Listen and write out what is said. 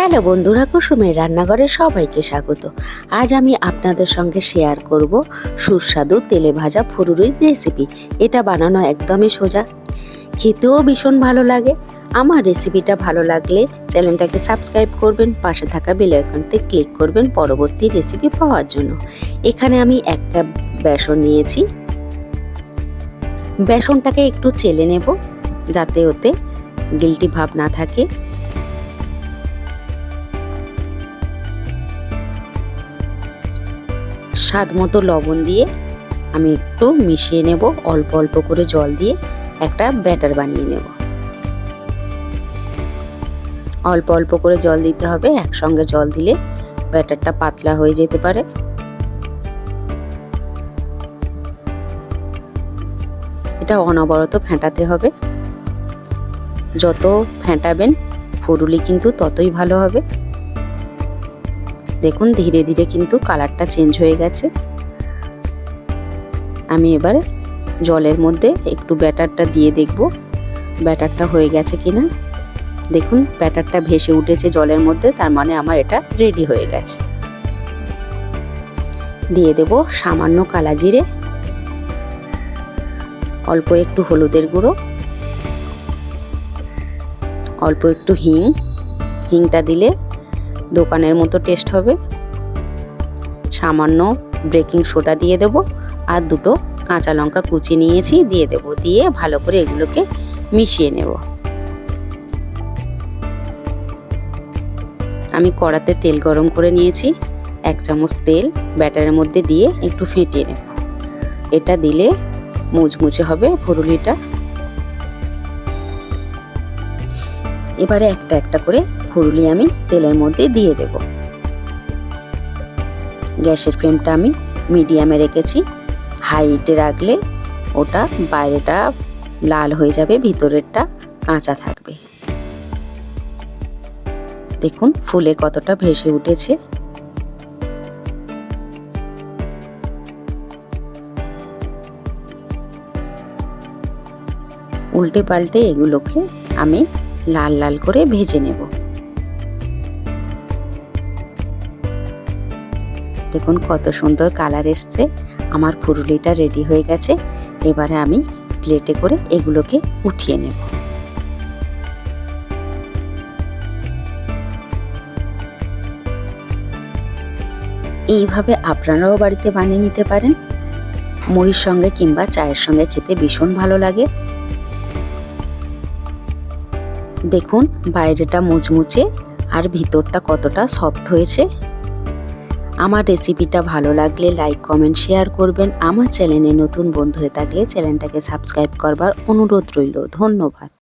Hello বন্ধুরা, কুসুমের রান্নাঘরে সবাইকে স্বাগত। আজ আমি আপনাদের সঙ্গে শেয়ার করব সুস্বাদু তেলে ভাজা ফুরুরির রেসিপি এটা বানানো একদমই সোজা। খেতেও ভীষণ ভালো লাগে। আমার রেসিপিটা ভালো লাগলে চ্যানেলটাকে সাবস্ক্রাইব করবেন, পাশে থাকা বেল আইকনতে ক্লিক করবেন পরবর্তী রেসিপি পাওয়ার জন্য। এখানে আমি এক কাপ বেসন নিয়েছি। বেসনটাকে একটু চেলে নেব যাতে ওতে গিলটি ভাব না থাকে। স্বাদ মতো লবণ দিয়ে আমি একটু মিশিয়ে নেব, অল্প অল্প করে জল দিয়ে একটা ব্যাটার বানিয়ে নেব। অল্প অল্প করে জল দিতে হবে, একসঙ্গে জল দিলে ব্যাটারটা পাতলা হয়ে যেতে পারে। এটা অনবরত ফেটাতে হবে। যত ফেটাবেন, ফুরুলি কিন্তু ততই ভালো হবে। দেখুন, ধীরে ধীরে কিন্তু কালারটা চেঞ্জ হয়ে গেছে। আমি এবারে জলের মধ্যে একটু ব্যাটারটা দিয়ে দেখব, ব্যাটারটা হয়ে গেছে কিনা। দেখুন, ব্যাটারটা ভেসে উঠেছে জলের মধ্যে, তার মানে আমার এটা রেডি হয়ে গেছে। দিয়ে দেব সামান্য কালা জিরে, অল্প একটু হলুদের গুঁড়ো, অল্প একটু হিং। হিংটা দিলে দোকানের মতো টেস্ট হবে। সামান্য বেকিং সোডা দিয়ে দেব আর দুটো কাঁচা লঙ্কা কুচি নিয়েছি দিয়ে দেব। দিয়ে ভালো করে এগুলোকে মিশিয়ে নেব। আমি কড়াতে তেল গরম করে নিয়েছি। এক চামচ তেল ব্যাটারের মধ্যে দিয়ে একটু ফেটিয়ে নেব। এটা দিলে মুচমুচে হবে ফুরুলিটা এবারে একটা একটা করে ফুরুলি আমি তেলের মধ্যে দিয়ে দেব। গ্যাসের ফ্লেমটা আমি মিডিয়ামে রেখেছি। হাইটে রাখলে ওটা বাইরেটা লাল হয়ে যাবে, ভিতরেরটা কাঁচা থাকবে। দেখুন, ফুলে কতটা ভেসে উঠেছে। উল্টে পাল্টে এগুলোকে আমি লাল লাল করে ভেজে নেব। দেখুন কত সুন্দর কালার এসছে। আমার ফুরুলিটা রেডি হয়ে গেছে। এবারে আমি প্লেটে করে এগুলোকে উঠিয়ে নেব। এইভাবে আপনারাও বাড়িতে বানিয়ে নিতে পারেন। মুড়ির সঙ্গে কিংবা চায়ের সঙ্গে খেতে ভীষণ ভালো লাগে। দেখুন বাইরেটা মুচমুচে আর ভিতরটা কতটা সফট হয়েছে। আমার রেসিপিটা ভালো লাগলে লাইক কমেন্ট শেয়ার করবেন। আমার চ্যানেলে নতুন বন্ধু হয়ে থাকলে চ্যানেলটাকে সাবস্ক্রাইব করবার অনুরোধ রইল। ধন্যবাদ।